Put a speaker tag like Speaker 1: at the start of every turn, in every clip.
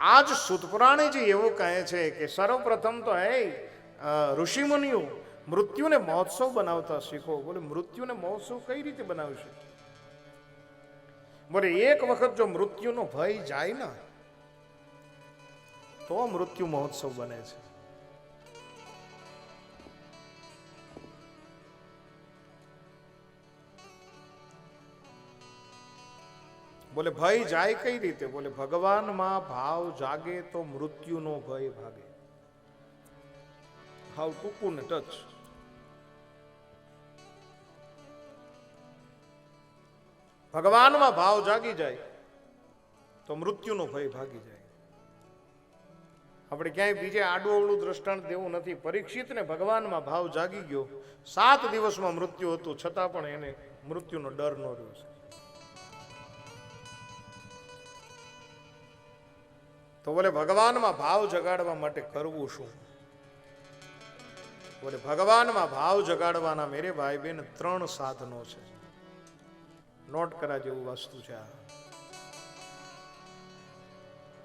Speaker 1: આજ સુતપુરાણીજી એવું કહે છે કે સર્વપ્રથમ તો અ, ઋષિમુનિઓ મૃત્યુને મહોત્સવ બનાવતા શીખો. બોલે મૃત્યુને મહોત્સવ કઈ રીતે બનાવશે? બોલે એક વખત જો મૃત્યુનો ભય જાય ને તો મૃત્યુ મહોત્સવ બને છે. બોલે, ભય જાય કઈ રીતે? બોલે, ભગવાનમાં ભાવ જાગે તો મૃત્યુનો ભય ભાગે. હાવ ટૂંકું ને ટચ. ભગવાનમાં ભાવ જાગી જાય તો મૃત્યુનો ભય ભાગી જાય. આપણે ક્યાંય બીજે આડું અવળું દ્રષ્ટાંત દેવું નથી. પરીક્ષિતને ભગવાનમાં ભાવ જાગી ગયો. સાત દિવસમાં મૃત્યુ હતું, છતાં પણ એને મૃત્યુનો ડર ન રહ્યો છે. તો બોલે, ભગવાનમાં ભાવ જગાડવા માટે કરવું શું? બોલે, ભગવાનમાં ભાવ જગાડવાના મેરે ભાઈ બેન ત્રણ સાધનો છે. નોટ કરા જેવું વસ્તુ છે આ.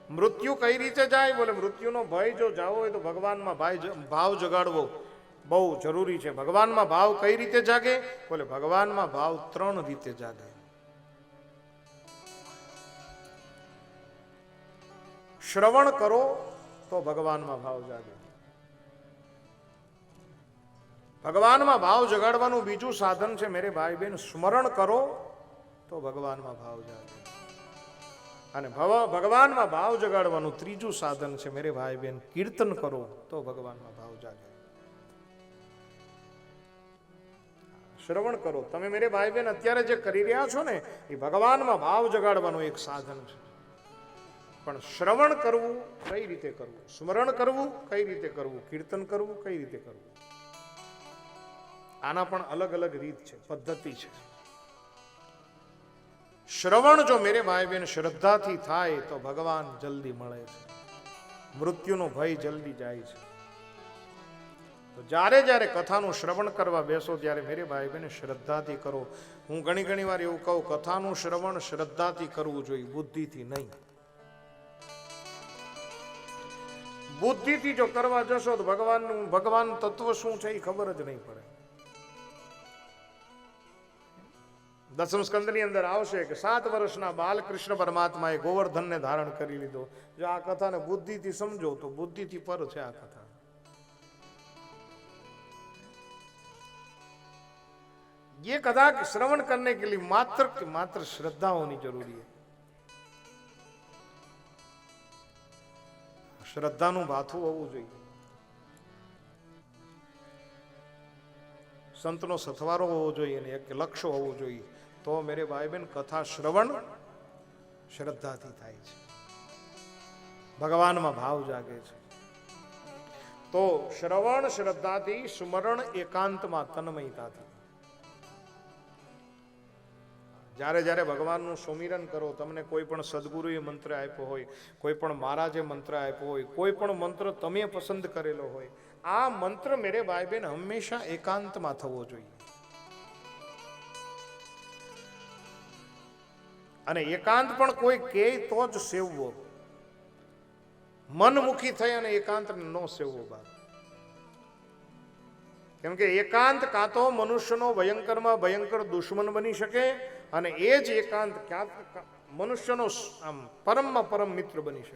Speaker 1: મૃત્યુ કઈ રીતે જાય? બોલે, મૃત્યુનો ભય જો જાવો હોય તો ભગવાનમાં ભાઈ ભાવ જગાડવો બહુ જરૂરી છે. ભગવાનમાં ભાવ કઈ રીતે જાગે? બોલે, ભગવાનમાં ભાવ ત્રણ રીતે જાગે. શ્રવણ કરો તો ભગવાનમાં ભાવ જાગે. ભગવાનમાં ભાવ જગાડવાનું બીજું સાધન છે મેરે ભાઈ બેન સ્મરણ કરો તો ભગવાનમાં ભાવ જાગે. અને ભગવાનમાં ભાવ જગાડવાનું ત્રીજું સાધન છે મેરે ભાઈ બેન કીર્તન કરો તો ભગવાનમાં ભાવ જાગે. શ્રવણ કરો. તમે મેરે ભાઈ બેન અત્યારે જે કરી રહ્યા છો ને, એ ભગવાનમાં ભાવ જગાડવાનું એક સાધન છે. પણ શ્રવણ કરવું કઈ રીતે કરવું? સ્મરણ કરવું કઈ રીતે કરવું? કીર્તન કરવું કઈ રીતે કરવું? આના પણ અલગ અલગ રીત છે, પદ્ધતિ છે. શ્રવણ જો મેરે ભાઈ બેન શ્રદ્ધાથી થાય તો ભગવાન જલ્દી મળે છે. મૃત્યુનો ભય જલ્દી જાય છે. તો જ્યારે જ્યારે કથાનું શ્રવણ કરવા બેસો, ત્યારે મેરે ભાઈ બેન શ્રદ્ધાથી કરો. હું ઘણી ઘણી વાર એવું કહું, કથાનું શ્રવણ શ્રદ્ધાથી કરવું જોઈએ, બુદ્ધિથી નહીં. બુદ્ધિથી જો કરવા જશો તો ભગવાનનું ભગવાન તત્વ શું છે એ ખબર જ નહીં પડે દસમ સ્કંદની અંદર આવશે કે સાત વર્ષના બાલકૃષ્ણ પરમાત્માએ ગોવર્ધનને ધારણ કરી લીધો જો આ કથાને બુદ્ધિથી સમજો તો બુદ્ધિથી પર છે આ કથા ये कथा श्रवण करने के लिए मात्र मात्र श्रद्धा होनी जरूरी है શ્રદ્ધાનું ભાથું હોવું જોઈએ. સંતનો સથવારો હોવો જોઈએ અને એક લક્ષ્ય હોવું જોઈએ. તો મેરે ભાઈ બહેન કથા શ્રવણ શ્રદ્ધાથી થાય છે. ભગવાનમાં ભાવ જાગે છે. તો શ્રવણ શ્રદ્ધાથી, સ્મરણ એકાંતમાં તન્મયતાથી. જ્યારે જ્યારે ભગવાનનું સુમિરન કરો, તમને કોઈ પણ સદગુરુએ મંત્ર આપ્યો હોય, કોઈ પણ મહારાજે મંત્ર આપ્યો હોય, કોઈ પણ મંત્ર તમે પસંદ કરેલો હોય, આ મંત્ર મેરે ભાઈ બહેન હંમેશા એકાંતમાં થવો જોઈએ. અને એકાંત પણ કોઈ કહે તો જ સેવવો. મનમુખી થઈ અને એકાંત ન સેવવો બાદ કેમ કે એકાંત કાં તો મનુષ્યનો ભયંકરમાં ભયંકર દુશ્મન બની શકે અને એ જ એકાંત ક્યાંક મનુષ્યનો આમ પરમમાં પરમ મિત્ર બની શકે.